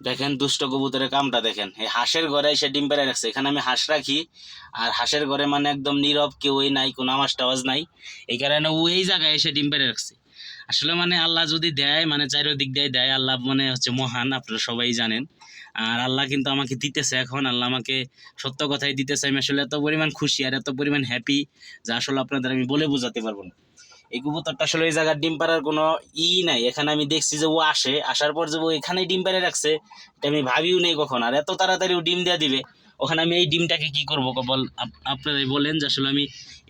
দেখেন দুষ্ট কবুতরের কামটা দেখেন। এই হাঁসের ঘরে এসে ডিম পেড়ে রাখছে। এখানে আমি হাঁস রাখি, আর হাঁসের ঘরে মানে একদম নীরব কেউই নাই, কোনো আওয়াজ টাওয়াজ নাই। এই কারণে ও এই জায়গায় এসে ডিম পেড়ে রাখছে। আসলে মানে আল্লাহ যদি দেয় মানে চারিদিক দিয়ে দেয়, আল্লাহ মানে হচ্ছে মহান, আপনারা সবাই জানেন। আর আল্লাহ কিন্তু আমাকে দিতেছে এখন, আল্লাহ আমাকে সত্য কথাই দিতেছে। আমি আসলে এত পরিমাণ খুশি আর এত পরিমাণ হ্যাপি যা আসলে আপনাদের আমি বলে বোঝাতে পারব না। এই কবুতরটা আসলে এই জায়গার ডিম পাড়ার কোনো ই নাই। এখানে আমি দেখছি যে ও আসে, আসার পর যে ও এখানেই ডিম পাড়ে রাখছে, এটা আমি ভাবিও নেই কখন। আর এত তাড়াতাড়ি ও ডিম দেওয়া দিবে, ওখানে আমি এই ডিমটাকে কি করব আপনারা আপনারাই বলেন যে আসলে আমি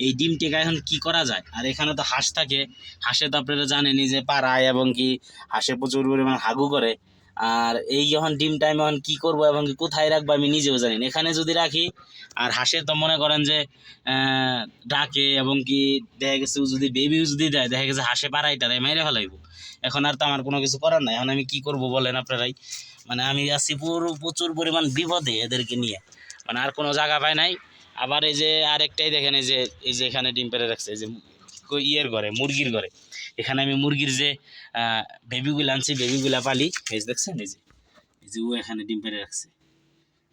এই ডিমটাকে এখন কি করা যায়? আর এখানে তো হাঁস থাকে, হাঁসে তো আপনারা জানেনই যে পাড়ায় এবং কি হাঁসে প্রচুর পরিমাণ হাগু করে। আর এই যখন ডিম টাইম এখন কি করব এবং কোথায় রাখব আমি নিজেও জানি না। এখানে যদি রাখি, আর হাঁসে তো মনে করেন যে ডাকে এবং কি দেখা গেছে যদি বেবিও যদি দেয়, দেখা গেছে হাঁসে পাড়াই টাড়াই মেরে ফেলাইব। এখন আর তো আমার কোনো কিছু করার নাই। এখন আমি কি করব বলেন আপনারাই। মানে আমি আছি পুরো, প্রচুর পরিমাণ বিপদে এদেরকে নিয়ে। মানে আর কোনো জায়গা পাই নাই। আবার এই যে আরেকটাই দেখেন, এই যে এই যে এখানে ডিম পেড়ে রাখছে, এই যে ইয়ের ঘরে, মুরগির ঘরে। এখানে আমি মুরগির যে বেবিগুলো আনছি বেবিগুলা পালি। যে দেখছেন, এই যে এই যে ও এখানে ডিম পেড়ে রাখছে।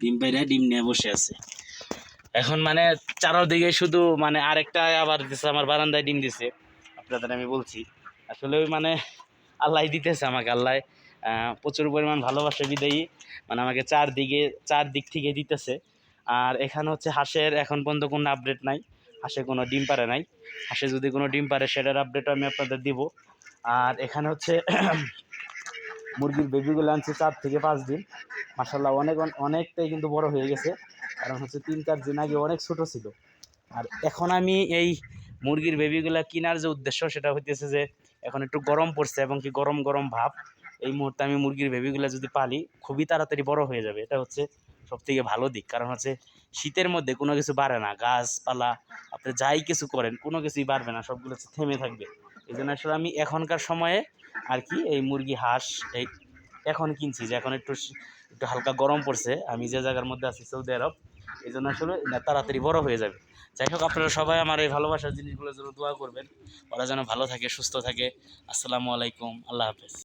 ডিম পেড়ে ডিম নিয়ে বসে আছে। এখন মানে চারোদিকে শুধু মানে আরেকটা আবার দিছে, আমার বারান্দায় ডিম দিছে। আপনাদের আমি বলছি, আসলে ওই মানে আল্লাহ দিতেছে আমাকে, আল্লাহ প্রচুর পরিমাণ ভালোবাসা বিদায়ী। মানে আমাকে চারদিকে চার দিক থেকে দিতেছে। আর এখানে হচ্ছে হাঁসের এখন পর্যন্ত কোনো আপডেট নাই। হাঁসে কোনো ডিম পারে নাই। হাঁসে যদি কোনো ডিম পারে, সেটার আপডেট আমি আপনাদের দিব। আর এখানে হচ্ছে মুরগির বেবিগুলো আনছি চার থেকে পাঁচ দিন। মাসাল্লাহ অনেক, অনেকটাই কিন্তু বড় হয়ে গেছে। কারণ হচ্ছে তিন, চার দিন আগে অনেক ছোট ছিল। আর এখন আমি এই মুরগির বেবিগুলা কেনার যে উদ্দেশ্য, সেটা হইতেছে যে এখন একটু গরম পড়ছে এবং কি গরম গরম ভাব। এই মুহূর্তে আমি মুরগির বেবিগুলা যদি পালি, খুবই তাড়াতাড়ি বড় হয়ে যাবে। এটা হচ্ছে সব থেকে ভালো দিক। কারণ হচ্ছে শীতের মধ্যে কোনো কিছু বাড়ে না। গাছপালা, আপনি যাই কিছু করেন, কোনো কিছুই বাড়বে না, সবগুলো থেমে থাকবে। এই জন্য আসলে আমি এখনকার সময়ে আর কি এই মুরগি, হাঁস, এই এখন কিনছি যে এখন একটু একটু হালকা গরম পড়ছে। আমি যে জায়গার মধ্যে আছি, সৌদি আরব এই জন্য আসলে তাড়াতাড়ি বড় হয়ে যাবে। যাই হোক, আপনারা সবাই আমার এই ভালোবাসার জিনিসগুলোর জন্য দোয়া করবেন। ওরা যেন ভালো থাকে, সুস্থ থাকে। আসসালামু আলাইকুম। আল্লাহ হাফেজ।